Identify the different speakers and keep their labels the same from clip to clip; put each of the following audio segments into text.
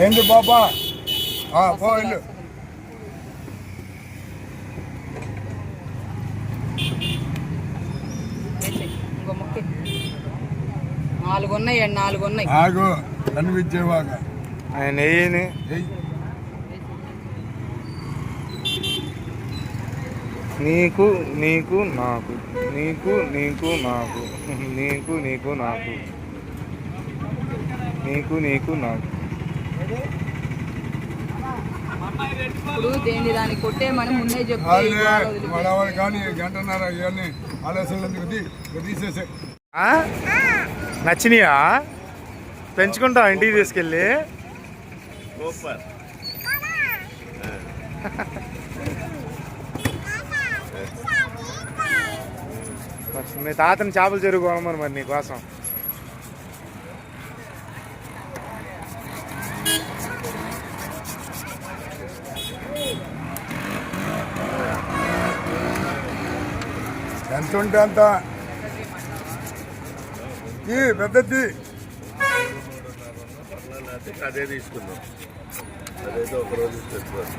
Speaker 1: ఏంటి బాబా? ఆ, పో
Speaker 2: ముక్క. నాలుగు ఉన్నాయి నాలుగు ఉన్నాయి
Speaker 1: ఆగు కనిపించేవాగా
Speaker 3: ఆయన
Speaker 1: ఏయ్,
Speaker 3: నీకు నీకు నాకు. నీకు నీకు నాకు. నీకు నీకు నాకు. నీకు నీకు నాకు.
Speaker 2: ఇప్పుడు దేని దాన్ని కొట్టేమని ముందే
Speaker 1: కానీ గంటన్నర ఇవన్నీ తీసేసే?
Speaker 3: నచ్చినాయా? పెంచుకుంటావా ఇంటికి తీసుకెళ్ళి?
Speaker 4: సూపర్
Speaker 3: మీ తాతని చేపలు చెరుగు మరి నీకోసం
Speaker 1: ఎంత ఉంటే అంత. ఈ పెద్దది.
Speaker 4: అదే తీసుకుందాం. ఒక రోజు తెచ్చుకోవాలి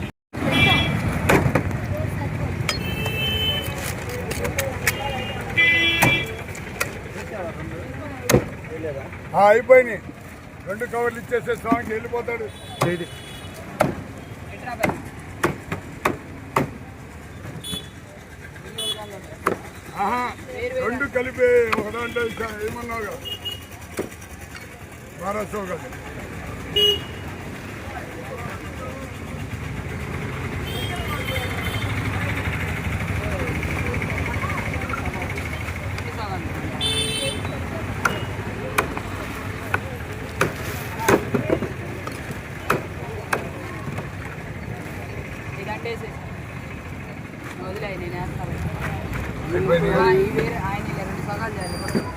Speaker 1: అయిపోయినాయి. రెండు కవర్లు ఇచ్చేస్తే స్వామికి వెళ్ళిపోతాడు. రెండు కలిపి ఒక దాంట్లో ఇచ్చా- ఏమన్నావు కదా వారసో కదా వదిలేసేసి వదిలే నేను వేస్తాను. ఆయన రెండు సగాలు చేయాలి